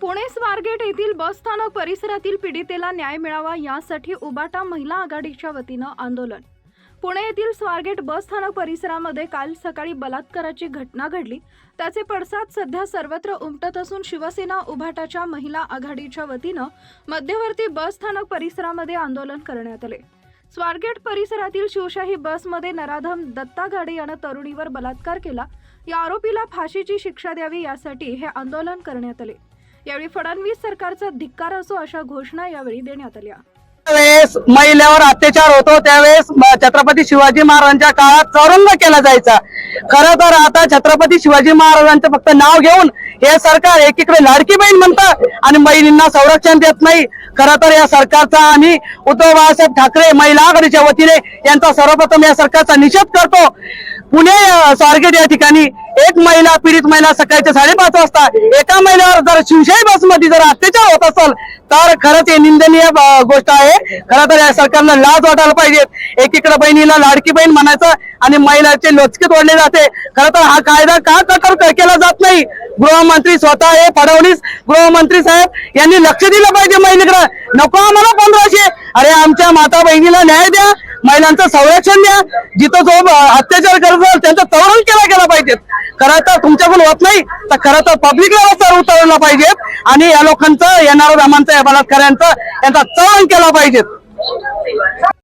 पुणे स्वारगेट येथील बसस्थानक परिसरातील पीडितेला न्याय मिळावा यासाठी उबाटा महिला आघाडीच्या वतीनं आंदोलन. पुणे येथील स्वारगेट बसस्थानक परिसरामध्ये काल सकाळी बलात्काराची घटना घडली. त्याचे पडसाद सध्या सर्वत्र उमटत असून शिवसेना उभाटाच्या महिला आघाडीच्या वतीनं मध्यवर्ती बसस्थानक परिसरामध्ये आंदोलन करण्यात आले. स्वारगेट परिसरातील शिवशाही बसमध्ये नराधम दत्ता गाडे यानं तरुणीवर बलात्कार केला. या आरोपीला फाशीची शिक्षा द्यावी यासाठी हे आंदोलन करण्यात आले. यावेळी फडणवीस सरकारचा धिक्कार असो अशा घोषणा यावेळी देण्यात आल्या. त्यावेळेस महिलेवर अत्याचार होतो त्यावेळेस छत्रपती शिवाजी महाराजांच्या काळात चौरंग केला जायचा. खरं तर आता छत्रपती शिवाजी महाराजांचं फक्त नाव घेऊन हे सरकार एकीकडे लाडकी बहीण म्हणतं आणि महिलांना संरक्षण देत नाही. खरं तर या सरकारचा आम्ही उद्धव बाळासाहेब ठाकरे महिला आघाडीच्या वतीने यांचा सर्वप्रथम या सरकारचा निषेध करतो. पुणे स्वारगेट या ठिकाणी एक महिला पीडित महिला सकाळच्या साडेपाच वाजता. एका महिलेवर जर शिवशाही बसमध्ये जर अत्याचार होत असेल तर खरंच हे निंदनीय गोष्ट आहे. खरं तर या सरकारला लाज वाटायला पाहिजे. एकीकडे बहिणीला लाडकी बहीण म्हणायचं आणि महिलाचे लोचके ओढले जाते. खरं तर हा कायदा का कठोर केला जात नाही? गृहमंत्री स्वतः हे फडणवीस गृहमंत्री साहेब यांनी लक्ष दिलं पाहिजे महिलेकडे. नको आम्हाला पंधराशे. अरे आमच्या माता बहिणीला न्याय द्या. महिलांचं संरक्षण द्या. जिथं जो अत्याचार करत त्यांचं तवरण केला गेला पाहिजे खरं तर तुमच्याकडून होत नाही तर खरं तर पब्लिक व्यवस्था उतरवलं पाहिजे आणि या लोकांचं येणाऱ्या रामांचं या बलात्काऱ्यांचं यांचा चळण केला पाहिजे.